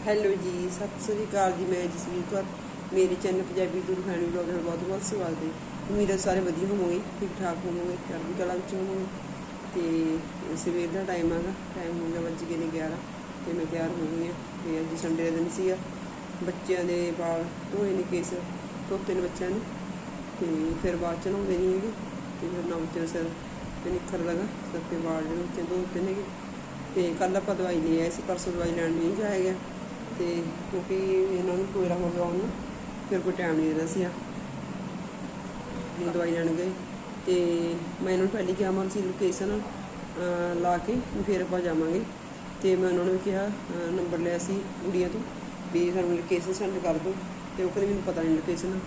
Hello ਜੀ, ਸਤਿ ਸ੍ਰੀ ਅਕਾਲ ਜੀ, ਮੈਂ ਜਸਵੀਰ ਕੌਰ। ਮੇਰੇ ਚੈਨਲ ਪੰਜਾਬੀ ਦੂਰ ਖਾਣੀ ਵਲੌਗ ਬਹੁਤ ਬਹੁਤ ਸਵਾਗਤ ਹੈ। ਉਮੀਦ ਹੈ ਸਾਰੇ ਵਧੀਆ ਹੋਵੋਗੇ ਠੀਕ ਠਾਕ ਹੋਵੋਗੇ, ਚੜ੍ਹਦੀ ਕਲਾ ਵਿੱਚ ਹੋਵੋਗੇ। ਤੇ ਸਵੇਰ ਦਾ ਟਾਈਮ ਹੈਗਾ ਟਾਈਮ ਹੋ ਗਿਆ ਵੱਜ ਗਏ ਨੇ 11 ਤੇ ਮੈਂ ਤਿਆਰ ਹੋ ਗਈ ਹਾਂ। ਤੇ ਅੱਜ ਸੰਡੇ ਦਾ ਦਿਨ ਸੀਗਾ। ਬੱਚਿਆਂ ਦੇ ਵਾਲ ਧੋਏ ਨੇ ਕੇਸ, ਧੋਤੇ ਨੇ ਬੱਚਿਆਂ ਨੇ। ਤੇ ਫਿਰ ਬਾਅਦ ਚ ਨਹਾਉਂਦੇ ਨਹੀਂ ਹੈਗੇ। ਤੇ ਫਿਰ ਨਾ ਬੱਚਿਆਂ ਦਾ ਸਿਰ ਤੇ ਨਿਖਰ ਲਗਾ, ਸਿਰ ਤੇ ਵਾਲ ਜਿਹੜੇ ਬੱਚੇ ਧੋਤੇ ਨੇਗੇ। ਤੇ ਕੱਲ ਆਪਾਂ ਦਵਾਈ ਲਈ ਆਏ ਸੀ, ਪਰਸੋਂ ਦਵਾਈ ਲੈਣ ਨਹੀਂ ਜਾਇਆ ਗਿਆ। ਤੇ ਕਿਉਂਕਿ ਇਹਨਾਂ ਨੂੰ ਕੋਈ ਹੋ ਗਿਆ ਉਹਨੂੰ, ਫਿਰ ਕੋਈ ਟਾਈਮ ਨਹੀਂ ਰਿਹਾ ਸੀ ਆ ਦਵਾਈ ਲੈਣ ਗਏ ਤੇ ਮੈਂ ਇਹਨਾਂ ਨੂੰ ਪਹਿਲੀ ਕਿਹਾ, ਮੈਂ ਸੀ ਲੋਕੇਸ਼ਨ ਲਾ ਕੇ ਫਿਰ ਆਪਾਂ ਜਾਵਾਂਗੇ। ਤੇ ਮੈਂ ਉਹਨਾਂ ਨੂੰ ਵੀ ਕਿਹਾ ਨੰਬਰ ਲਿਆ ਸੀ ਗੁੜੀਆਂ ਤੋਂ ਵੀ ਸਾਨੂੰ ਲੋਕੇਸ਼ਨ ਸੈਂਡ ਕਰ ਦਿਓ। ਤੇ ਉਹ ਕਹਿੰਦੇ ਮੈਨੂੰ ਪਤਾ ਨਹੀਂ ਲੋਕੇਸ਼ਨ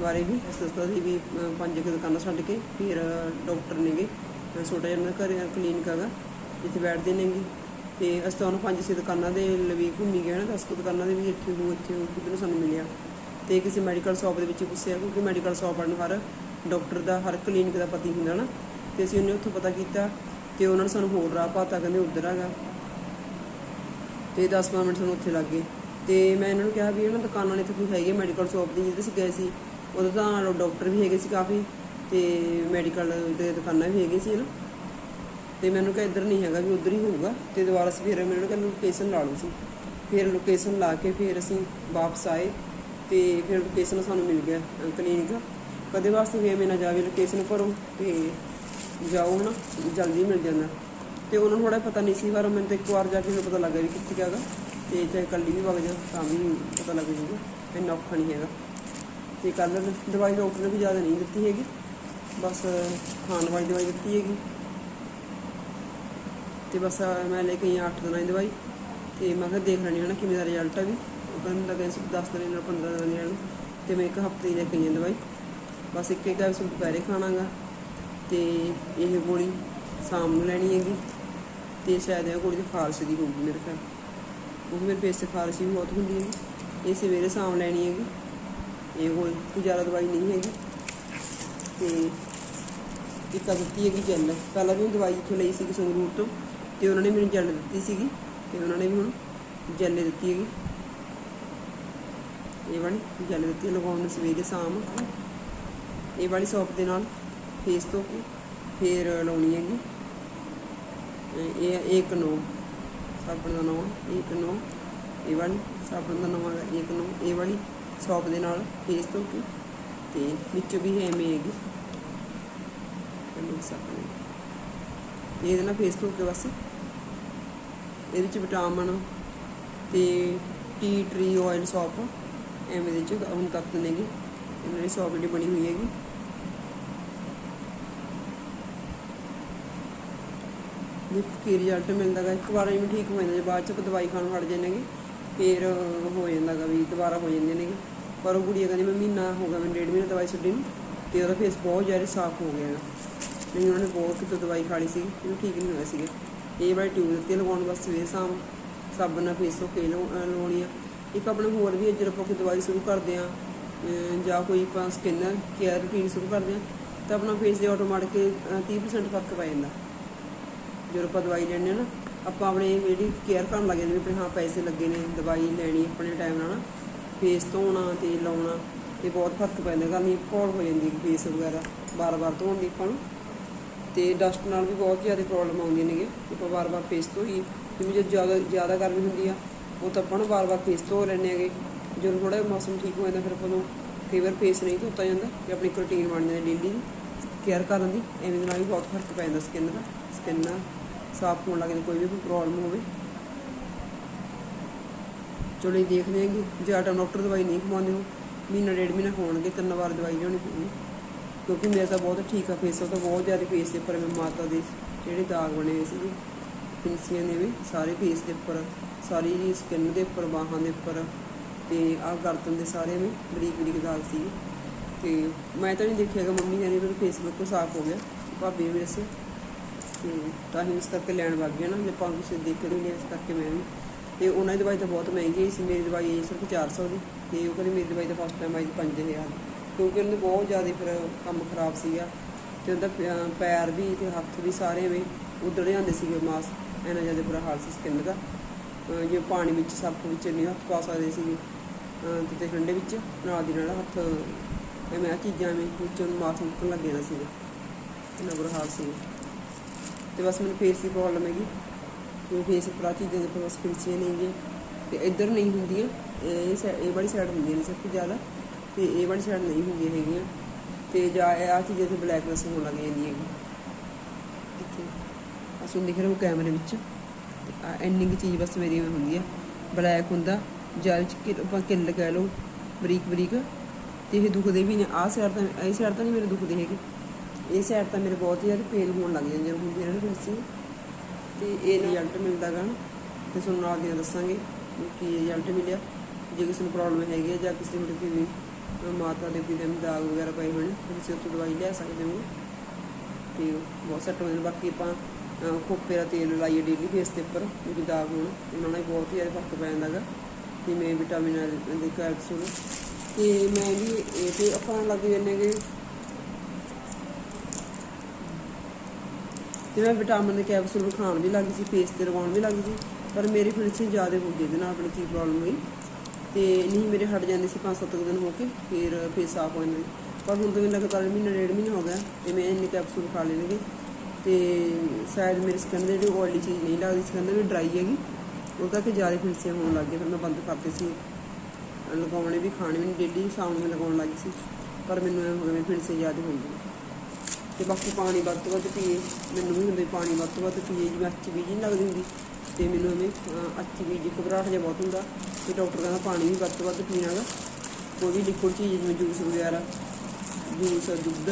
ਬਾਰੇ ਵੀ, ਦੱਸਦਾ ਸੀ ਵੀ ਪੰਜ ਕੁ ਦੁਕਾਨਾਂ ਛੱਡ ਕੇ ਫਿਰ ਡਾਕਟਰ ਨੇਗੇ। ਛੋਟਾ ਜਿਹਾ ਉਹਨਾਂ ਘਰ ਕਲੀਨਿਕ ਹੈਗਾ ਜਿੱਥੇ ਬੈਠਦੇ ਨੇਗੇ। ਤੇ ਅਸੀਂ ਤੁਹਾਨੂੰ ਪੰਜ ਛੇ ਦੁਕਾਨਾਂ ਦੇ ਲਵੀ ਘੁੰਮੀ ਗਏ ਨਾ ਦਸ ਕੁ ਦੁਕਾਨਾਂ ਦੇ ਵੀ ਇੱਥੇ ਹੋ ਇੱਥੇ ਹੋ ਕਿਧਰੋਂ ਸਾਨੂੰ ਮਿਲਿਆ। ਤੇ ਕਿਸੇ ਮੈਡੀਕਲ ਸ਼ਾਪ ਦੇ ਵਿੱਚ ਪੁੱਛਿਆ, ਕਿਉਂਕਿ ਮੈਡੀਕਲ ਸ਼ਾਪ ਵਾਲੇ ਨੂੰ ਹਰ ਡਾਕਟਰ ਦਾ, ਹਰ ਕਲੀਨਿਕ ਦਾ ਪਤਾ ਹੀ ਹੁੰਦਾ ਨਾ। ਤੇ ਅਸੀਂ ਉਹਨੇ ਉੱਥੋਂ ਪਤਾ ਕੀਤਾ ਤੇ ਉਹਨਾਂ ਨੇ ਸਾਨੂੰ ਹੋਰ ਰਾਹ ਪਾਤਾ, ਕਹਿੰਦੇ ਉੱਧਰ ਹੈਗਾ ਤੇ 10-15 ਮਿੰਟ ਸਾਨੂੰ ਉੱਥੇ ਲੱਗ ਗਏ। ਤੇ ਮੈਂ ਇਹਨਾਂ ਨੂੰ ਕਿਹਾ ਵੀ ਇਹਨਾਂ ਦੁਕਾਨਾਂ ਨੇ ਇੱਥੇ ਕੋਈ ਹੈਗੀ ਮੈਡੀਕਲ ਸ਼ਾਪ ਦੀ ਜਿਹਦੇ ਅਸੀਂ ਗਏ ਸੀ, ਉਦੋਂ ਤਾਂ ਡਾਕਟਰ ਵੀ ਹੈਗੇ ਸੀ ਕਾਫੀ ਤੇ ਮੈਡੀਕਲ ਦੇ ਦੁਕਾਨਾਂ ਵੀ ਹੈਗੀਆਂ ਸੀ ਨਾ ਤੇ ਮੈਨੂੰ ਕਿਹਾ ਇੱਧਰ ਨਹੀਂ ਹੈਗਾ ਵੀ ਉੱਧਰ ਹੀ ਹੋਊਗਾ। ਤੇ ਦੁਬਾਰਾ ਅਸੀਂ ਫਿਰ ਮੈਨੂੰ ਕਹਿੰਦਾ ਲੋਕੇਸ਼ਨ ਲਾ ਲਓ ਸੀ ਫਿਰ ਲੋਕੇਸ਼ਨ ਲਾ ਕੇ ਫਿਰ ਅਸੀਂ ਵਾਪਸ ਆਏ ਤੇ ਫਿਰ ਲੋਕੇਸ਼ਨ ਸਾਨੂੰ ਮਿਲ ਗਿਆ ਕਲੀਨਿਕ ਕਦੇ ਵਾਸਤੇ ਵੀ ਐਵੇਂ ਨਾ ਜਾਵੇ ਲੋਕੇਸ਼ਨ ਭਰੋ ਤੇ ਜਾਓ ਨਾ ਜਲਦੀ ਮਿਲ ਜਾਂਦਾ। ਤੇ ਉਹਨਾਂ ਨੂੰ ਥੋੜਾ ਪਤਾ ਨਹੀਂ ਸੀ, ਪਰ ਮੈਨੂੰ ਤਾਂ ਇੱਕ ਵਾਰ ਜਾ ਕੇ ਮੈਨੂੰ ਪਤਾ ਲੱਗਾ ਵੀ ਕਿੱਥੇ ਹੈਗਾ। ਤੇ ਚਾਹੇ ਕੱਲੀ ਵੀ ਵਗ ਜਾ, ਤਾਂ ਵੀ ਪਤਾ ਲੱਗ ਜਾਊਗਾ, ਇੰਨਾ ਔਖਾ ਨਹੀਂ ਹੈਗਾ। ਤੇ ਕੱਲ ਦਵਾਈ ਡਾਕਟਰ ਨੇ ਵੀ ਜ਼ਿਆਦਾ ਨਹੀਂ ਦਿੱਤੀ ਹੈਗੀ। ਬਸ, ਖਾਣ ਵਾਲੀ ਦਵਾਈ ਦਿੱਤੀ ਹੈਗੀ। ਤੇ ਬਸ ਮੈਂ ਲੈ ਕੇ ਆਈ 8 ਦਿਨਾਂ ਦੀ ਦਵਾਈ ਤੇ ਮੈਂ ਕਿਹਾ ਦੇਖ ਲੈਣੀ ਹੈ ਕਿਵੇਂ ਦਾ ਰਿਜ਼ਲਟ ਆ ਵੀ। ਉਹ ਕਹਿੰਦਾ ਲੱਗਾ ਸੀ 10 ਦਿਨ ਨਾਲ 15 ਦਿਨ ਨਾਲ ਤੇ ਮੈਂ ਇੱਕ ਹਫ਼ਤੇ ਦੀ ਲੈ ਕੇ ਆਈ ਹਾਂ ਦਵਾਈ। ਬਸ ਇੱਕ ਇੱਕ ਕੈਪਸੂਲ ਦੁਪਹਿਰੇ ਖਾਣਾਗਾ। ਤੇ ਇਹ ਗੋਲੀ ਸ਼ਾਮ ਨੂੰ ਲੈਣੀ ਹੈਗੀ। ਤੇ ਸ਼ਾਇਦ ਇਹ ਗੋਲੀ ਦੀ ਖਾਰਸ਼ ਦੀ ਹੋਊਗੀ ਮੇਰੇ ਖਿਆਲ। ਉਹ ਮੇਰੇ ਫੇਸ 'ਤੇ ਖਾਰਸ਼ ਵੀ ਬਹੁਤ ਹੁੰਦੀ ਹੈ ਇਹ ਸਵੇਰੇ ਸ਼ਾਮ ਲੈਣੀ ਹੈਗੀ। ਇਹ ਗੋਲੀ ਕੋਈ ਜ਼ਿਆਦਾ ਦਵਾਈ ਨਹੀਂ ਹੈਗੀ। ਤੇ ਇੱਕ ਆ ਦਿੱਤੀ ਹੈਗੀ ਜੈਲ। ਪਹਿਲਾਂ ਵੀ ਮੈਂ ਦਵਾਈ ਇੱਥੋਂ ਲਈ ਸੀ ਸੰਗਰੂਰ ਤੋਂ। ਤੇ ਉਹਨਾਂ ਨੇ ਮੈਨੂੰ ਜੈਲ ਦਿੱਤੀ ਸੀਗੀ ਤੇ ਉਹਨਾਂ ਨੇ ਵੀ ਹੁਣ ਜੈਲ ਦਿੱਤੀ ਹੈਗੀ। ਇਹ ਵਾਲੀ ਜੈਲ ਦਿੱਤੀ ਹੈ ਲਗਾਉਣ ਨੂੰ ਸਵੇਰੇ ਸ਼ਾਮ। ਇਹ ਵਾਲੀ ਸੌਪ ਦੇ ਨਾਲ ਫੇਸ ਧੋ ਕੇ ਫੇਰ ਲਾਉਣੀ ਹੈਗੀ। ਇਹ ਇੱਕ ਨੋ, ਸਾਬਣ ਦਾ ਨਾਮ ਇੱਕ ਨੋ। ਇਹ ਵਾਲੀ ਸਾਬਣ ਦਾ ਨਾਮ ਹੈ ਇੱਕ ਨੋ। ਇਹ ਵਾਲੀ ਸੌਪ ਦੇ ਨਾਲ ਫੇਸ ਧੋ ਕੇ ਤੇ ਵਿੱਚੋਂ ਵੀ ਹੈ ਐਵੇਂ ਹੈਗੀ। ਮਿਕਸ ਆਪਣੇ ਇਹਦੇ ਨਾਲ ਫੇਸ ਧੋ ਕੇ ਬਸ। ਇਹਦੇ 'ਚ ਵਿਟਾਮਿਨ ਤੇ ਟੀ ਟਰੀ ਆਇਲ ਸੌਪ, ਐਵੇਂ ਦੇ ਚ ਹੁਣ ਤੱਕ ਨੇਗੇ ਇਹਨਾਂ ਦੀ ਸੌਪ ਜਿਹੜੀ ਬਣੀ ਹੋਈ ਹੈਗੀ। ਦੇਖੋ ਕੀ ਰਿਜ਼ਲਟ ਮਿਲਦਾ ਗਾ। ਇੱਕ ਵਾਰ ਐਵੇਂ ਠੀਕ ਹੋ ਜਾਂਦਾ ਜੇ ਬਾਅਦ ਚ ਦਵਾਈ ਖਾਣ ਹਟ ਜਾਂਦੇ ਨੇਗੇ ਫਿਰ ਹੋ ਜਾਂਦਾ ਗਾ ਵੀ ਦੁਬਾਰਾ ਹੋ ਜਾਂਦੇ ਨੇਗੇ ਪਰ ਉਹ ਕੁੜੀਆਂ ਕਹਿੰਦੀ, ਮੈਂ ਮਹੀਨਾ ਹੋ ਗਿਆ, ਮੈਂ ਡੇਢ ਮਹੀਨਾ ਦਵਾਈ ਛੱਡੀ ਨੂੰ। ਤੇ ਉਹਦਾ ਫੇਸ ਬਹੁਤ ਜ਼ਿਆਦਾ ਸਾਫ਼ ਹੋ ਗਿਆ ਨਹੀਂ, ਉਹਨਾਂ ਨੇ ਬਹੁਤ ਕਿਤੇ ਦਵਾਈ ਖਾ ਲਈ ਸੀ। ਇਹਨੂੰ ਠੀਕ ਨਹੀਂ ਹੋਇਆ ਸੀਗਾ। ਇਹ ਵਾਲੀ ਟਿਊਬ ਦਿੱਤੀ ਲਗਾਉਣ ਵਾਸਤੇ ਸਵੇਰੇ ਸ਼ਾਮ ਸਾਬਣ ਨਾਲ ਫੇਸ ਤੋਂ ਕੇ ਲਾਉਣੀ ਆ। ਇੱਕ ਆਪਣੇ ਹੋਰ ਵੀ ਜਦੋਂ ਆਪਾਂ ਕੋਈ ਦਵਾਈ ਸ਼ੁਰੂ ਕਰਦੇ ਆ ਜਾਂ ਕੋਈ ਆਪਾਂ ਸਕਿਨ ਕੇਅਰ ਰੂਟੀਨ ਸ਼ੁਰੂ ਕਰਦੇ ਆ, ਤਾਂ ਆਪਣਾ ਫੇਸ ਦੇ ਆਟੋਮੈਟਿਕ 30% ਫ਼ਰਕ ਪੈ ਜਾਂਦਾ। ਜਦੋਂ ਆਪਾਂ ਦਵਾਈ ਲੈਣੇ ਨਾ, ਆਪਾਂ ਆਪਣੇ ਜਿਹੜੀ ਕੇਅਰ ਕਰਨ ਲੱਗ ਜਾਂਦੇ ਵੀ ਆਪਣੇ ਹਾਂ ਪੈਸੇ ਲੱਗੇ ਨੇ, ਦਵਾਈ ਲੈਣੀ ਆਪਣੇ ਟਾਈਮ ਨਾਲ ਨਾ ਫੇਸ ਧੋਣਾ ਤੇ ਲਾਉਣਾ ਤੇ ਬਹੁਤ ਫ਼ਰਕ ਪੈਂਦਾ ਕਰਨੀ ਨਹੀਂ ਕੋਲ ਹੋ ਜਾਂਦੀ ਫੇਸ ਵਗੈਰਾ ਬਾਰ-ਬਾਰ ਧੋਣ ਦੀ ਆਪਾਂ ਨੂੰ। ਤੇ ਡਸਟ ਨਾਲ ਵੀ ਬਹੁਤ ਜ਼ਿਆਦਾ ਪ੍ਰੋਬਲਮ ਆਉਂਦੀਆਂ ਨੇਗੇ। ਆਪਾਂ ਵਾਰ-ਵਾਰ ਫੇਸ ਧੋਈ ਜਿਵੇਂ ਜੇ ਜ਼ਿਆਦਾ ਜ਼ਿਆਦਾ ਗਰਮੀ ਹੁੰਦੀ ਆ, ਉਹ ਤਾਂ ਆਪਾਂ ਨੂੰ ਵਾਰ-ਵਾਰ ਫੇਸ ਧੋ ਲੈਂਦੇ ਹੈਗੇ। ਜਦੋਂ ਥੋੜਾ ਮੌਸਮ ਠੀਕ ਹੋ ਜਾਂਦਾ ਫਿਰ ਆਪਾਂ ਨੂੰ ਕਈ ਵਾਰ ਫੇਸ ਨਹੀਂ ਧੋਤਾ ਜਾਂਦਾ ਤੇ ਆਪਣੀ ਇੱਕ ਰੁਟੀਨ ਬਣ ਜਾਂਦੀ ਡੇਲੀ ਕੇਅਰ ਕਰਨ ਦੀ, ਐਵੇਂ ਨਾਲ ਵੀ ਬਹੁਤ ਫ਼ਰਕ ਪੈ ਜਾਂਦਾ ਸਕਿਨ ਦਾ। ਸਕਿਨ ਸਾਫ਼ ਹੋਣ ਲੱਗ ਜਾਂਦੀ, ਕੋਈ ਵੀ ਕੋਈ ਪ੍ਰੋਬਲਮ ਹੋਵੇ। ਚਲੋ ਇਹ ਦੇਖਦੇ ਹਾਂ ਕਿ ਜੇ ਡਾਕਟਰ ਦਵਾਈ ਨਹੀਂ ਖਵਾਉਂਦੇ ਹੋ। ਮਹੀਨਾ, ਡੇਢ ਮਹੀਨਾ ਹੋਣਗੇ ਤਿੰਨ ਵਾਰ ਦਵਾਈ ਲਿਆਉਣੀ ਪਊਗੀ। ਕਿਉਂਕਿ ਮੇਰਾ ਤਾਂ ਬਹੁਤ ਠੀਕ ਆ ਫੇਸ ਉਹ ਤਾਂ ਬਹੁਤ ਜ਼ਿਆਦਾ ਫੇਸ ਦੇ ਉੱਪਰ ਮੈਂ ਮਾਤਾ ਦੇ ਜਿਹੜੇ ਦਾਗ ਬਣੇ ਹੋਏ ਸੀਗੇ, ਫਿੰਸੀਆਂ ਦੇ ਵੀ, ਸਾਰੇ ਫੇਸ ਦੇ ਉੱਪਰ ਸਾਰੀ ਜੀ ਸਕਿਨ ਦੇ ਉੱਪਰ, ਬਾਹਾਂ ਦੇ ਉੱਪਰ ਤੇ ਆਹ ਗਰਦਨ ਦੇ ਸਾਰੇ ਵੀ ਬਰੀਕ ਬਰੀਕ ਦਾਗ ਸੀ ਤੇ ਮੈਂ ਤਾਂ ਨਹੀਂ ਦੇਖਿਆਗਾ ਮੰਮੀ ਨੇ ਮੇਰੇ ਫੇਸਬੁੱਕ ਬਿਲਕੁਲ ਸਾਫ਼ ਹੋ ਗਿਆ, ਭਾਬੀ ਨੇ ਮੇਰੇ ਤੇ ਤਾਂ ਹੀ ਇਸ ਕਰਕੇ ਲੈਣ ਵਗ ਗਿਆ ਨਾ, ਜੇ ਆਪਾਂ ਕਿਸੇ ਦੇਖ ਕੇ ਨਹੀਂ, ਇਸ ਕਰਕੇ ਮੈਂ ਵੀ। ਤੇ ਉਹਨਾਂ ਦੀ ਦਵਾਈ ਤਾਂ ਬਹੁਤ ਮਹਿੰਗੀ ਸੀ, ਮੇਰੀ ਦਵਾਈ ਆਈ ਸਿਰਫ 400 ਦੀ, ਤੇ ਉਹ ਕਹਿੰਦੇ ਮੇਰੀ ਦਵਾਈ ਤਾਂ ਫਸਟ ਟਾਈਮ ਆਈ 5000 ਕਿਉਂਕਿ ਉਹਨੂੰ ਬਹੁਤ ਜ਼ਿਆਦਾ ਫਿਰ ਕੰਮ ਖਰਾਬ ਸੀਗਾ ਤੇ ਉਹਦਾ ਪੈਰ ਵੀ ਤੇ ਹੱਥ ਵੀ ਸਾਰੇ ਐਵੇਂ ਉਧੜ ਜਾਂਦੇ ਸੀਗੇ ਮਾਸ ਇੰਨਾ ਜ਼ਿਆਦਾ ਬੁਰਾ ਹਾਲ ਸੀ ਸਕਿਨ ਦਾ। ਅਹ ਜਿਵੇਂ ਪਾਣੀ ਵਿੱਚ, ਸੱਪ ਵਿੱਚ ਨਹੀਂ ਹੱਥ ਪਾ ਸਕਦੇ ਸੀਗੇ, ਅਹ ਤੇ ਠੰਡੇ ਵਿੱਚ, ਨਾਲ ਦੀ ਨਾਲ ਹੱਥ, ਐਵੇਂ ਆਹ ਚੀਜ਼ਾਂ ਐਵੇਂ ਵਿੱਚੋਂ ਮਾਸ ਨਿਕਲਣ ਲੱਗ ਜਾਣਾ ਸੀਗਾ। ਇੰਨਾ ਬੁਰਾ ਹਾਲ ਸੀ ਤੇ ਬਸ ਮੈਨੂੰ ਫੇਸ ਦੀ ਪ੍ਰੋਬਲਮ ਹੈਗੀ। ਜੋ ਫੇਸ ਉੱਪਰ ਆਹ ਚੀਜ਼ਾਂ ਦੇ ਉੱਪਰ ਬਸ ਫਿਲਸੀਆਂ ਨਹੀਂ ਹੈਗੀਆਂ। ਤੇ ਇੱਧਰ ਨਹੀਂ ਹੁੰਦੀਆਂ, ਇਹ side- ਇਹ ਵਾਲੀ ਸਾਈਡ ਹੁੰਦੀਆਂ ਨੇ ਸਭ ਤੋਂ ਜ਼ਿਆਦਾ। ਤੇ ਇਹ ਵਾਲੀ ਸਾਈਡ ਨਹੀਂ ਹੁੰਦੀਆਂ ਹੈਗੀਆਂ। ਤੇ ਜਾਂ ਇਹ ਆਹ ਚੀਜ਼ਾਂ ਤੇ ਬਲੈਕਨੈਸ ਹੋਣ ਲੱਗ ਜਾਂਦੀ ਹੈਗੀ। ਇੱਥੇ। ਅਸੂ ਦਿਖ ਰਿਹਾ ਉਹ ਕੈਮਰੇ ਵਿੱਚ। ਤੇ ਆਹ ਇੰਨੀ ਕੁ ਚੀਜ਼ ਬਸ ਮੇਰੀ ਹੁੰਦੀ ਆ। ਬਲੈਕ ਹੁੰਦਾ, ਜਲ 'ਚ ਕਿ ਆਪਾਂ ਕਿੱਲ ਕਹਿ ਲਓ, ਬਰੀਕ ਬਰੀਕ। ਤੇ ਇਹ ਦੁਖਦੇ ਵੀ ਨੇ ਆਹ ਸਾਈਡ ਤਾਂ, ਇਹ ਸਾਈਡ ਤਾਂ ਨਹੀਂ ਮੇਰੇ ਦੁਖਦੇ ਹੈਗੇ। ਇਹ ਸਾਈਡ ਤਾਂ ਮੇਰੇ ਬਹੁਤ ਜ਼ਿਆਦਾ ਪੇਨ ਹੋਣ ਲੱਗ ਜਾਂਦੀਆਂ ਨੇ ਹੁੰਦੀਆਂ ਨੇ ਫਿਲਸੀਆਂ ਤੇ ਇਹ ਰਿਜ਼ਲਟ ਮਿਲਦਾ ਗਾ। ਤੇ ਤੁਹਾਨੂੰ ਨਾਲ ਦੀਆਂ ਦੱਸਾਂਗੇ ਵੀ ਕੀ ਰਿਜ਼ਲਟ ਮਿਲਿਆ। ਜੇ ਕਿਸੇ ਨੂੰ ਪ੍ਰੋਬਲਮ ਹੈਗੀ ਹੈ ਜਾਂ ਕਿਸੇ ਨੂੰ ਕੋਈ ਮਾਤਾ ਦੇ ਕੋਈ ਦੇ ਦਾਗ ਵਗੈਰਾ ਪਏ ਹੋਣ ਤੁਸੀਂ ਉੱਥੋਂ ਦਵਾਈ ਲੈ ਸਕਦੇ ਹੋ। ਤੇ ਬਹੁਤ ਸੱਟ ਹੋ ਬਾਕੀ ਆਪਾਂ ਖੋਪੇ ਦਾ ਤੇਲ ਲਾਈਏ ਡੇਲੀ ਫੇਸ ਦੇ ਉੱਪਰ, ਕਿਉਂਕਿ ਦਾਗ ਹੋਣ, ਉਹਨਾਂ ਨਾਲ ਬਹੁਤ ਹੀ ਜ਼ਿਆਦਾ ਫ਼ਰਕ ਪੈ ਜਾਂਦਾ ਗਾ ਜਿਵੇਂ ਵਿਟਾਮਿਨ ਦੇ ਕੈਪਸੂਲ ਤੇ ਮੈਂ ਵੀ ਇਹ ਤੇ ਆਪਾਂ ਲੱਗ ਜਾਂਦੇ ਗੇ ਤੇ ਮੈਂ ਵਿਟਾਮਿਨ ਦੇ ਕੈਪਸੂਲ ਖਾਣ ਵੀ ਲੱਗ ਸੀ ਫੇਸ ਤੇ ਲਗਾਉਣ ਵੀ ਲੱਗ ਸੀ, ਪਰ ਮੇਰੀ ਫਿਲਸਿੰਗ ਜ਼ਿਆਦਾ ਹੋ ਗਈ, ਇਹਦੇ ਨਾਲ ਆਪਣੀ ਕੀ ਪ੍ਰੋਬਲਮ ਹੋਈ। ਤੇ ਨਹੀਂ ਮੇਰੇ ਹਟ ਜਾਂਦੇ ਸੀ 5-7 ਦਿਨ ਹੋ ਕੇ, ਫਿਰ ਫੇਸ ਸਾਫ਼ ਹੋ ਜਾਂਦੇ। ਪਰ ਹੁਣ ਤਾਂ ਮੈਨੂੰ ਲਗਾਤਾਰ ਮਹੀਨਾ ਡੇਢ ਮਹੀਨਾ ਹੋ ਗਿਆ ਤੇ ਮੈਂ ਇੰਨੇ ਕੈਪਸੂਲ ਖਾ ਲੈਣਗੇ ਤੇ ਸ਼ਾਇਦ ਮੇਰੇ ਸਕਿਨ ਦੇ ਜਿਹੜੀ ਆਇਲੀ ਚੀਜ਼ ਨਹੀਂ ਲੱਗਦੀ ਸਕਿਨ ਵੀ ਡਰਾਈ ਹੈਗੀ। ਉਹ ਕਰਕੇ ਜ਼ਿਆਦਾ ਫਿਲਸਿਆਂ ਹੋਣ ਲੱਗ ਗਈਆਂ, ਫਿਰ ਮੈਂ ਬੰਦ ਕਰਤੇ ਸੀ। ਲਗਾਉਣੇ ਵੀ, ਖਾਣੇ ਵੀ ਨਹੀਂ ਡੇਲੀ ਸ਼ਾਮ ਨੂੰ ਮੈਂ ਲਗਾਉਣ ਲੱਗੀ ਸੀ। ਪਰ ਮੈਨੂੰ ਇਹ ਹੋ ਗਿਆ ਫਿਲਸੇ ਜ਼ਿਆਦਾ ਹੋਈ ਗਈ ਤੇ ਬਾਕੀ ਪਾਣੀ ਵੱਧ ਤੋਂ ਵੱਧ ਪੀਏ। ਮੈਨੂੰ ਵੀ ਹੁੰਦੇ ਪਾਣੀ ਵੱਧ ਤੋਂ ਵੱਧ ਪੀਏ, ਜਿਵੇਂ ਅੱਛੀ ਬੀਜ ਨਹੀਂ ਲੱਗਦੀ ਹੁੰਦੀ। ਤੇ ਮੈਨੂੰ ਐਵੇਂ ਅਹ, ਅੱਛੀ ਬੀਜ ਘਬਰਾਹਟ ਜਿਹਾ ਬਹੁਤ ਹੁੰਦਾ। ਤੇ ਡਾਕਟਰ ਕਹਿੰਦਾ ਪਾਣੀ ਵੀ ਵੱਧ ਤੋਂ ਵੱਧ ਪੀਣਾ ਗਾ ਕੋਈ ਵੀ ਲਿਕੁਇਡ ਚੀਜ਼ ਜਿਵੇਂ ਜੂਸ ਵਗੈਰਾ ਜੂਸ ਦੁੱਧ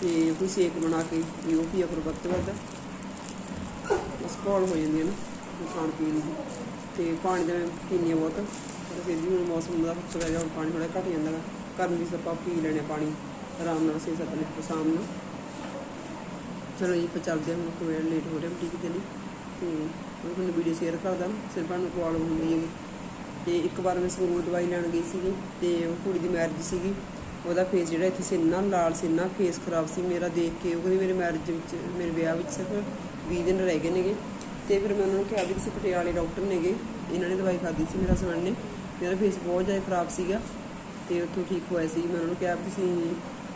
ਤੇ ਕੋਈ ਸ਼ੇਕ ਬਣਾ ਕੇ ਵੀ ਉਹ ਪੀਆ ਪਰ ਵੱਧ ਤੋਂ ਵੱਧ। ਬਸ ਕੋਲ ਹੋ ਜਾਂਦੀ ਹੈ ਨਾ ਖਾਣ ਪੀਣ ਦੀ ਤੇ ਪਾਣੀ ਦਾ ਮੈਂ ਪੀਂਦੀ ਹਾਂ ਬਹੁਤ ਪਰ ਫਿਰ ਵੀ ਹੁਣ ਮੌਸਮ ਦਾ ਫ਼ਰਕ ਪੈ ਗਿਆ ਹੁਣ ਪਾਣੀ ਥੋੜ੍ਹਾ ਘੱਟ ਜਾਂਦਾ ਗਾ ਕਰਨ ਦੀ ਸੱਪਾ ਪੀ ਲੈਣੇ ਪਾਣੀ ਆਰਾਮ ਨਾਲ ਛੇ ਸੱਤ ਲੀਟਰ ਸ਼ਾਮ ਨੂੰ। ਚਲੋ ਜੀ ਆਪਾਂ ਚੱਲਦੇ ਹਾਂ ਹੁਣ ਕੋਈ ਲੇਟ ਹੋ ਰਿਹਾ ਬੁਟੀਕ ਦੇ ਲਈ ਤੇ ਮੈਂ ਤੁਹਾਨੂੰ ਵੀਡੀਓ ਸ਼ੇਅਰ ਕਰਦਾ ਸਿਰਫ ਨੂੰ ਪ੍ਰੋਬਲਮ ਹੁੰਦੀ ਹੈਗੀ। ਤੇ ਇੱਕ ਵਾਰ ਮੈਂ ਸੰਗਰੂਰ ਦਵਾਈ ਲੈਣ ਗਈ ਸੀਗੀ ਤੇ ਉਹ ਕੁੜੀ ਦੀ ਮੈਰਿਜ ਸੀਗੀ। ਉਹਦਾ ਫੇਸ ਜਿਹੜਾ ਇੱਥੇ ਸੀ ਇੰਨਾ ਲਾਲ ਸੀ, ਇੰਨਾ ਫੇਸ ਖਰਾਬ ਸੀ, ਮੇਰਾ ਦੇਖ ਕੇ ਉਹ ਕਹਿੰਦੀ ਮੇਰੇ ਮੈਰਿਜ ਵਿੱਚ, ਮੇਰੇ ਵਿਆਹ ਵਿੱਚ ਸਿਰਫ 20 ਦਿਨ ਰਹਿ ਗਏ ਨੇਗੇ। ਤੇ ਫਿਰ ਮੈਂ ਉਹਨਾਂ ਨੂੰ ਕਿਹਾ ਵੀ ਤੁਸੀਂ ਪਟਿਆਲੇ ਡਾਕਟਰ ਨੇਗੇ। ਇਹਨਾਂ ਨੇ ਦਵਾਈ ਖਾਧੀ ਸੀ ਮੇਰਾ ਹਸਬੈਂਡ ਨੇ। ਮੇਰਾ ਫੇਸ ਬਹੁਤ ਜ਼ਿਆਦਾ ਖਰਾਬ ਸੀਗਾ ਤੇ ਉੱਥੋਂ ਠੀਕ ਹੋਇਆ ਸੀ। ਮੈਂ ਉਹਨਾਂ ਨੂੰ ਕਿਹਾ ਵੀ ਤੁਸੀਂ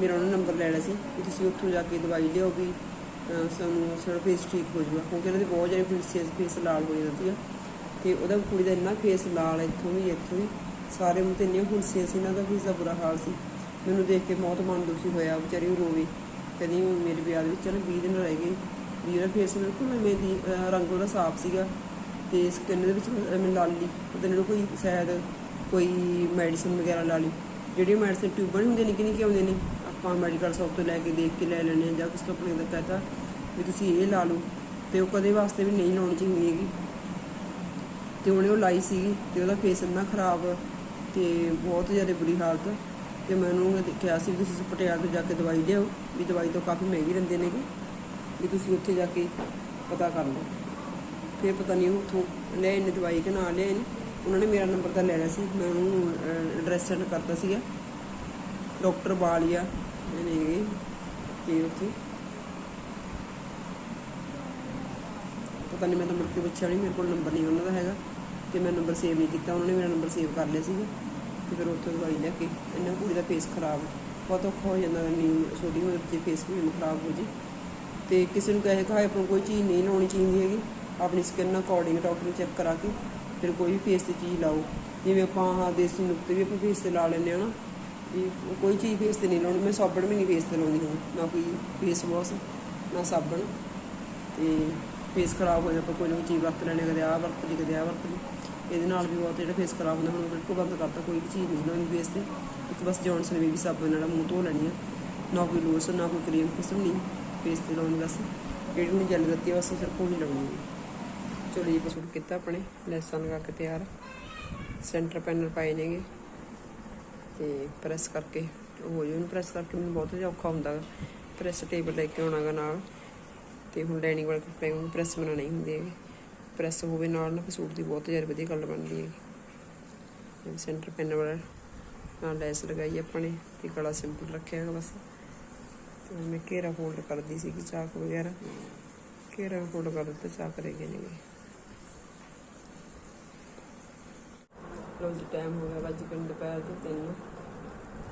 ਮੇਰਾ ਉਹਨਾਂ ਨੰਬਰ ਲੈ ਲਿਆ ਸੀ ਵੀ ਤੁਸੀਂ ਉੱਥੋਂ ਜਾ ਕੇ ਦਵਾਈ ਲਿਓ ਵੀ ਸਾਨੂੰ ਸਾਡਾ ਫੇਸ ਠੀਕ ਹੋ ਜੂਗਾ ਕਿਉਂਕਿ ਉਹਨਾਂ ਦੇ ਬਹੁਤ ਜ਼ਿਆਦਾ ਫੇਸ ਫੇਸ ਲਾਲ ਹੋ ਜਾਂਦਾ ਸੀਗਾ ਤੇ ਉਹਦਾ ਕੁੜੀ ਦਾ ਇੰਨਾ ਫੇਸ ਲਾਲ ਇੱਥੋਂ ਵੀ ਇੱਥੋਂ ਵੀ। ਸਾਰੇ ਮੂੰਹ ਤੇ ਇੰਨੀਆਂ ਫੁੰਸੀਆਂ ਸੀ, ਇਹਨਾਂ ਦਾ ਫੇਸ ਦਾ ਬੁਰਾ ਹਾਲ ਸੀ। ਮੈਨੂੰ ਦੇਖ ਕੇ ਬਹੁਤ ਮਨ ਦੁਖੀ ਹੋਇਆ, ਵਿਚਾਰੀ ਰੋਵੇ ਕਹਿੰਦੀ ਮੇਰੇ ਵਿਆਹ ਦੇ ਵਿੱਚ ਨਾ 20 ਦਿਨ ਰਹਿ ਗਏ। ਵੀ ਉਹਦਾ ਫੇਸ ਬਿਲਕੁਲ ਐਵੇਂ ਦੀ ਰੰਗ ਉਹਦਾ ਸਾਫ਼ ਸੀਗਾ। ਤੇ ਸਕਿਨ ਦੇ ਵਿੱਚ ਐਵੇਂ ਲਾਲੀ ਪਤਾ ਨਹੀਂ ਕੋਈ ਸ਼ਾਇਦ ਕੋਈ ਮੈਡੀਸਨ ਵਗੈਰਾ ਲਾ ਲਈ। ਜਿਹੜੀਆਂ ਮੈਡੀਸਨ ਟਿਊਬਾਂ ਨਹੀਂ ਹੁੰਦੀਆਂ ਨਿੱਕੀ ਨਿੱਕੀ ਆਉਂਦੀਆਂ ਨੇ। ਆਪਾਂ ਮੈਡੀਕਲ ਸ਼ਾਪ ਤੋਂ ਲੈ ਕੇ ਦੇਖ ਕੇ ਲੈ ਲੈਣੇ ਆ ਜਾਂ ਕਿਸੇ ਤੋਂ ਆਪਣੇ ਦਾ ਕਹਤਾ ਵੀ ਤੁਸੀਂ ਇਹ ਲਾ ਲਓ ਤੇ ਉਹ ਕਦੇ ਵਾਸਤੇ ਵੀ ਨਹੀਂ ਲਾਉਣੀ ਚਾਹੀਦੀ ਹੈਗੀ। ਤੇ ਉਹਨੇ ਉਹ ਲਾਈ ਸੀਗੀ ਤੇ ਉਹਦਾ ਫੇਸ ਇੰਨਾ ਖਰਾਬ ਤੇ ਬਹੁਤ ਜ਼ਿਆਦਾ ਬੁਰੀ ਹਾਲਤ ਤੇ ਮੈਂ ਉਹਨੂੰ ਕਿਹਾ ਸੀ ਵੀ ਤੁਸੀਂ ਪਟਿਆਲੇ ਤੋਂ ਜਾ ਕੇ ਦਵਾਈ ਲਿਆਓ, ਵੀ ਦਵਾਈ ਤੋਂ ਕਾਫੀ ਮਹਿੰਗੀ ਦਿੰਦੇ ਨੇਗੇ, ਵੀ ਤੁਸੀਂ ਉੱਥੇ ਜਾ ਕੇ ਪਤਾ ਕਰ ਲਓ। ਫਿਰ ਪਤਾ ਨਹੀਂ ਉਹ ਉੱਥੋਂ ਲੈ ਇਹਨੇ ਦਵਾਈ ਕਿ ਨਾ ਲਿਆ ਇਹਨੇ ਉਹਨਾਂ ਨੇ ਮੇਰਾ ਨੰਬਰ ਤਾਂ ਲੈ ਲਿਆ ਸੀ, ਮੈਂ ਉਹਨੂੰ ਐਡਰੈਸ ਸੈਂਡ ਕਰਤਾ ਸੀਗਾ। ਡਾਕਟਰ ਬਾਲੀਆ ਨੇ ਤੇ ਉੱਥੇ। ਪਤਾ ਨਹੀਂ ਮੈਂ ਤਾਂ ਮੁੜ ਕੇ ਪੁੱਛਿਆ ਨਹੀਂ ਮੇਰੇ ਕੋਲ ਨੰਬਰ ਨਹੀਂ ਉਹਨਾਂ ਦਾ ਹੈਗਾ। ਤੇ ਮੈਂ ਨੰਬਰ ਸੇਵ ਨਹੀਂ ਕੀਤਾ, ਉਹਨਾਂ ਨੇ ਮੇਰਾ ਨੰਬਰ ਸੇਵ ਕਰ ਲਿਆ ਸੀਗਾ। ਤੇ ਫਿਰ ਉੱਥੇ ਦਵਾਈ ਲੈ ਕੇ ਇਹਨਾਂ ਕੁੜੀ ਦਾ ਫੇਸ ਖਰਾਬ ਬਹੁਤ ਔਖਾ ਹੋ ਜਾਂਦਾ ਨੀ ਛੋਟੀ ਉਮਰ ਫੇਸ ਵੀ ਖਰਾਬ ਹੋ ਜੇ। ਤੇ ਕਿਸੇ ਨੂੰ ਕਹੇ ਕਹਾਏ ਆਪਾਂ ਨੂੰ ਕੋਈ ਚੀਜ਼ ਨਹੀਂ ਲਾਉਣੀ ਚਾਹੀਦੀ ਹੈਗੀ। ਆਪਣੀ ਸਕਿਨ ਅਕੋਰਡਿੰਗ ਡਾਕਟਰ ਨੂੰ ਚੈੱਕ ਕਰਾ ਕੇ, ਫਿਰ ਕੋਈ ਵੀ ਫੇਸ ਤੇ ਚੀਜ਼ ਲਾਓ। ਜਿਵੇਂ ਆਪਾਂ ਆਹ ਦੇਸੀ ਨੁਕਤੇ ਵੀ ਆਪਾਂ ਫੇਸ ਤੇ ਲਾ ਲੈਂਦੇ ਆ ਨਾ ਵੀ ਕੋਈ ਚੀਜ਼ ਫੇਸ ਤੇ ਨਹੀਂ ਲਾਉਣੀ। ਮੈਂ ਸਾਬਣ ਵੀ ਨਹੀਂ ਫੇਸ ਤੇ ਲਾਉਂਦੀ ਹਾਂ ਨਾ ਕੋਈ ਫੇਸ ਵਾਸ਼ ਨਾ ਸਾਬਣ। ਤੇ ਫੇਸ ਖਰਾਬ ਹੋ ਜਾਂਦਾ, ਕੋਈ ਨਾ ਕੋਈ ਚੀਜ਼ ਵਰਤ ਲੈਣੇ, ਕਦੇ ਆਹ ਵਰਤ ਲਈ, ਕਦੇ ਆਹ ਵਰਤ ਲਈ। ਇਹਦੇ ਨਾਲ ਵੀ ਬਹੁਤ ਜਿਹੜਾ ਫੇਸ ਖਰਾਬ ਹੁੰਦਾ, ਹੁਣ ਬਿਲਕੁਲ ਬੰਦ ਕਰਤਾ, ਕੋਈ ਵੀ ਚੀਜ਼ ਨਹੀਂ ਲਾਉਣੀ ਫੇਸ ਤੇ। ਇੱਕ ਬਸ ਜੌਨਸਨ ਬੇਬੀ ਸਾਬਣ ਨਾਲ ਮੂੰਹ ਧੋ ਲੈਣੀ ਆ। ਨਾ ਕੋਈ ਲੋਸ਼ਨ ਨਾ ਕੋਈ ਕਰੀਮ ਕੁਛ ਨਹੀਂ ਫੇਸ ਤੇ ਲਾਉਣੀ ਬਸ। ਜਿਹੜੀ ਨੂੰ ਜਲ ਦਿੱਤੀ ਆ, ਬਸ ਸਿਰਫ ਉਹੀ ਲਾਉਣੀ ਹੈ ਚਲੋ ਜੀ ਪਸੂਟ ਕੀਤਾ ਆਪਣੇ, ਲੈਸਾਂ ਲਗਾ ਕੇ ਤਿਆਰ। ਸੈਂਟਰ ਪੈਨਲ ਪਾਏ ਨੇਗੇ। ਤੇ ਪ੍ਰੈਸ ਕਰਕੇ ਹੋ ਜੇ ਉਹਨੂੰ ਪ੍ਰੈਸ ਕਰਕੇ ਮੈਨੂੰ ਬਹੁਤ ਜ਼ਿਆਦਾ ਔਖਾ ਹੁੰਦਾ ਪ੍ਰੈਸ ਟੇਬਲ ਲੈ ਕੇ ਆਉਣਾਗਾ ਨਾਲ। ਤੇ ਹੁਣ ਲਾਈਨਿੰਗ ਵਾਲੇ ਕੱਪੜੇ ਨੂੰ ਪ੍ਰੈਸ ਬਣਾ ਨਹੀਂ ਹੁੰਦੇ ਹੈਗੇ। ਪ੍ਰੈਸ ਹੋਵੇ ਨਾਲ ਨਾ, ਫਿਰ ਸੂਟ ਦੀ ਬਹੁਤ ਜ਼ਿਆਦਾ ਵਧੀਆ ਗੱਲ ਬਣਦੀ ਹੈ ਸੈਂਟਰ ਪੈਨਲ ਵਾਲਾ। ਨਾਲ ਲੈਸ ਲਗਾਈ ਆਪਾਂ ਨੇ ਤੇ ਗਲਾ ਸਿੰਪਲ ਰੱਖਿਆ ਹੈਗਾ ਬਸ। ਤੇ ਮੈਂ ਘੇਰਾ ਫੋਲਡ ਕਰਦੀ ਸੀਗੀ ਚਾਕ ਵਗੈਰਾ। ਘੇਰਾ ਫੋਲਡ ਕਰ ਦਿੱਤਾ, ਚਾਕ ਰਹਿ ਗਏ ਨੇਗੇ। ਲੋ ਜੀ ਟਾਈਮ ਹੋ ਗਿਆ ਵੱਜ ਕੇ ਦੁਪਹਿਰ ਦੇ ਤਿੰਨ।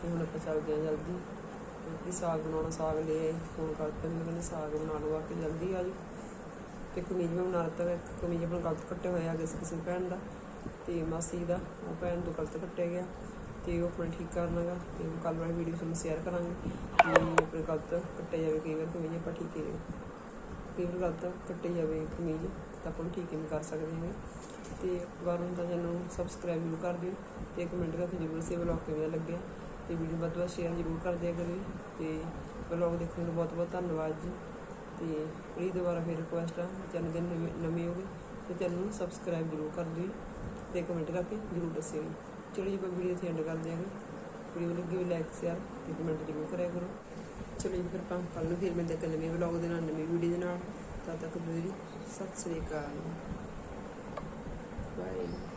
ਤੇ ਹੁਣ ਆਪਾਂ ਚੱਲਦੇ ਹਾਂ ਜਲਦੀ। ਕਿਉਂਕਿ ਸਾਗ ਬਣਾਉਣਾ, ਸਾਗ ਲੈ ਆਏ ਫੋਨ ਕਰਕੇ ਮੈਨੂੰ ਕਹਿੰਦੇ ਸਾਗ ਬਣਾ ਲਓ, ਆ ਕੇ ਜਲਦੀ ਆ ਜੀ ਤੇ ਕਮੀਜ਼ ਮੈਂ ਬਣਾ ਦਿੱਤਾ, ਇੱਕ ਕਮੀਜ਼ ਆਪਣਾ ਗਲਤ ਕੱਟੇ ਹੋਇਆ ਆ, ਕਿਸੇ ਕਿਸੇ ਭੈਣ ਦਾ ਤੇ ਮਾਸੀ ਦਾ, ਉਹ ਭੈਣ ਤੋਂ ਗਲਤ ਕੱਟਿਆ ਗਿਆ। ਤੇ ਉਹ ਆਪਣਾ ਠੀਕ ਕਰਨਾਗਾ ਤੇ ਕੱਲ ਵਾਲੀ ਵੀਡੀਓ ਤੁਹਾਨੂੰ ਸ਼ੇਅਰ ਕਰਾਂਗੇ ਕਿ ਆਪਣੇ ਗਲਤ ਕੱਟੇ ਜਾਵੇ, ਕਈ ਵਾਰ ਕਮੀਜ਼ ਆਪਾਂ ਠੀਕ ਹੈ ਕਈ ਵਾਰ ਗਲਤ ਕੱਟੇ ਜਾਵੇ ਕਮੀਜ਼, ਤਾਂ ਆਪਾਂ ਨੂੰ ਠੀਕ ਹੀ ਕਰ ਸਕਦੇ ਹਾਂ ਤੇ ਵਾਰ ਹੁੰਦਾ ਚੈਨਲ ਨੂੰ ਸਬਸਕ੍ਰਾਈਬ ਜ਼ਰੂਰ ਕਰ ਦਿਓ ਤੇ ਕਮੈਂਟ ਕਰਕੇ ਜ਼ਰੂਰ ਸੇ ਵਲੌਗ ਕਿਵੇਂ ਲੱਗਿਆ ਤੇ ਵੀਡੀਓ ਵੱਧ ਤੋਂ ਵੱਧ ਸ਼ੇਅਰ ਜ਼ਰੂਰ ਕਰ ਦਿਆ ਕਰਿਓ ਤੇ ਵਲੌਗ ਦੇਖਣ ਲਈ ਬਹੁਤ ਬਹੁਤ ਧੰਨਵਾਦ ਜੀ। ਤੇ ਪਲੀਜ਼ ਦੁਬਾਰਾ ਫਿਰ ਰਿਕੁਐਸਟ ਆ, ਚੈਨਲ ਦੇ ਨਵੇਂ ਨਵੇਂ ਹੋਗੇ ਤੇ ਚੈਨਲ ਨੂੰ ਸਬਸਕ੍ਰਾਈਬ ਜ਼ਰੂਰ ਕਰ ਦਿਓ ਤੇ ਕਮੈਂਟ ਕਰਕੇ ਜ਼ਰੂਰ ਦੱਸਿਓ ਚਲੋ ਜੀ ਆਪਾਂ ਵੀਡੀਓ ਇੱਥੇ ਐਂਡ ਕਰ ਦਿਆਂਗੇ ਵੀਡੀਓ ਲੱਗੀ ਹੋਈ ਲਾਈਕ ਸ਼ੇਅਰ ਤੇ ਕਮੈਂਟ ਜ਼ਰੂਰ ਕਰਿਆ ਕਰੋ। ਚਲੋ ਜੀ, ਫਿਰ ਆਪਾਂ ਕੱਲ ਨੂੰ ਫਿਰ ਮਿਲਦੇ ਹਾਂ ਨਵੇਂ ਵਲੌਗ ਦੇ ਨਾਲ, ਨਵੀਂ ਵੀਡੀਓ ਦੇ ਨਾਲ। ਤਦ ਤੱਕ ਮੇਰੀ ਸਤਿ ਸ੍ਰੀ ਅਕਾਲ। Amen.